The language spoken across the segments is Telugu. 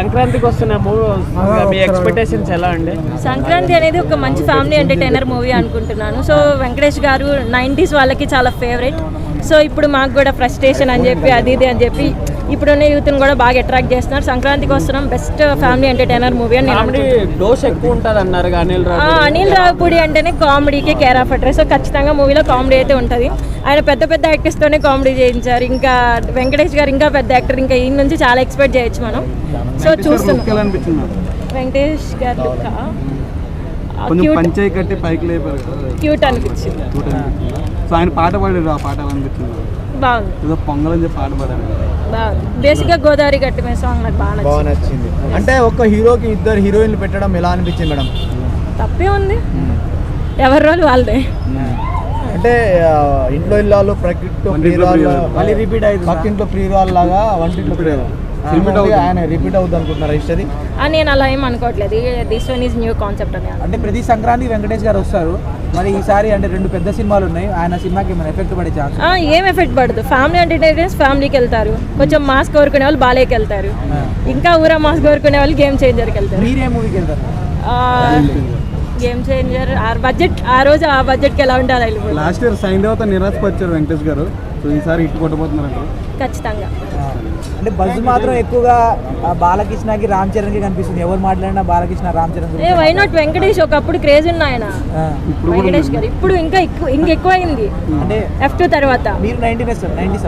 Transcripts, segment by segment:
సంక్రాంతికి వస్తున్న మూవీ మీ ఎక్స్పెక్టేషన్స్ ఎలా అండి? సంక్రాంతి అనేది ఒక మంచి ఫ్యామిలీ ఎంటర్టైనర్ మూవీ అనుకుంటున్నాను. సో వెంకటేష్ గారు నైంటీస్ వాళ్ళకి చాలా ఫేవరెట్ సో ఇప్పుడు మాకు కూడా ఫ్రస్ట్రేషన్ అని చెప్పి అది ఇది అని చెప్పి ఇప్పుడున్న యూత్ని కూడా బాగా అట్రాక్ట్ చేస్తున్నారు. సంక్రాంతికి వస్తున్నాం. బెస్ట్ ఫ్యామిలీ ఎంటర్టైనర్ మూవీ అని అన్నారు అనిల్ ఆ, రావు అనిల్ రావుపూడి అంటేనే కామెడీకి కేర్ ఆఫ్ అడ్రస్ సో ఖచ్చితంగా మూవీలో కామెడీ అయితే ఉంటుంది. ఆయన పెద్ద పెద్ద యాక్టర్స్తోనే కామెడీ చేయించారు. ఇంకా వెంకటేష్ గారు ఇంకా పెద్ద యాక్టర్ ఇంకా ఈ నుంచి చాలా ఎక్స్పెక్ట్ చేయొచ్చు మనం. సో చూస్తున్నాం. వెంకటేష్ గారు క్యూట్ అనిపించింది. సో ఆయన పాట పాడాడు ఆ పాట అనిపించింది? బాగుంది. ఏదో పొంగల్ అని చెప్పి పాట పాడాడు బాగుంది. బేసిక్గా గోదావరి గట్టి మీద సాంగ్ నాకు బాగా బాగా నచ్చింది. నచ్చింది. అంటే ఒక్క హీరోకి ఇద్దరు హీరోయిన్లు పెట్టడం ఎలా అనిపించింది మేడం? తప్పే ఉంది. ఎవరి రోజు వాళ్ళదే. అంటే ఆ, ఇంట్లో ఇల్లాలు ప్రకృతితో వంటింట్లో ప్రియురాలు. మళ్ళీ రిపీట్ అయింది పక్కింట్లో ప్రియురాలు లాగా వంటింట్లో ప్రియురాలు Repeat అవుతుంది. ఆయన రిపీట్ అనుకుంటున్నారు హిస్టరీ ఆ, నేను అలా ఏం అనుకోవట్లేదు. This one is new concept అని అంటే ప్రతి సంక్రాంతి వెంకటేష్ గారు వస్తారు. మరి ఈసారి అంటే రెండు పెద్ద సినిమాలు ఉన్నాయి. ఆయన సినిమాకి ఏమైనా ఎఫెక్ట్ పడే ఛాన్స్ ఆ, ఏం ఎఫెక్ట్ పడదు. ఫ్యామిలీ ఎంటర్టైనర్స్ ఫ్యామిలీకి వెళ్తారు. కొంచెం మాస్ కోరుకునే వాళ్ళు బాలేకి వెళ్తారు. ఇంకా ఊరా మాస్ కోరుకునే వాళ్ళు గేమ్ చేంజర్కి వెళ్తారు. మీరే మూవీకి వెళ్తారు? గేమ్ చేంజర్ ఆ బడ్జెట్ ఆ రోజు ఆ బడ్జెట్కి ఎలా వెళ్ళిపోతుంది లాస్ట్ ఇయర్ సైన్ దేవత నిరాశపరిచారు వెంకటేష్ గారు. సో ఈసారి హిట్ కొట్టబోతున్నారు ఖచ్చితంగా. అంటే బజ్ మాత్రం ఎక్కువగా బాలకృష్ణకి రామ్ చరణ్కి కనిపిస్తుంది. ఎవరు మాట్లాడినా బాలకృష్ణ రామ్ చరణ్ ఏ గురించి వై నాట్ వెంకటేష్? ఒకప్పుడు క్రేజ్ ఉన్న ఆయన. వెంకటేష్ గారు. ఇప్పుడు ఇంకా ఎక్కువ ఇంకా ఎక్కువ అయింది అంటే ఎఫ్ టూ తర్వాత. మీరు nineties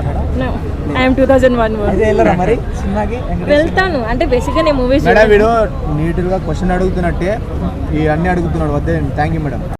madam? I'm two thousand one వెళ్ళరా మరి సినిమాకి? వెళ్తాను. అంటే బేసిక్గా నేను మూవీస్ మేడం వీడు నీట్గా క్వశ్చన్ అడుగుతున్నట్టే ఈ అన్ని అడుగుతున్నాడు. వద్దే థ్యాంక్ యూ మేడం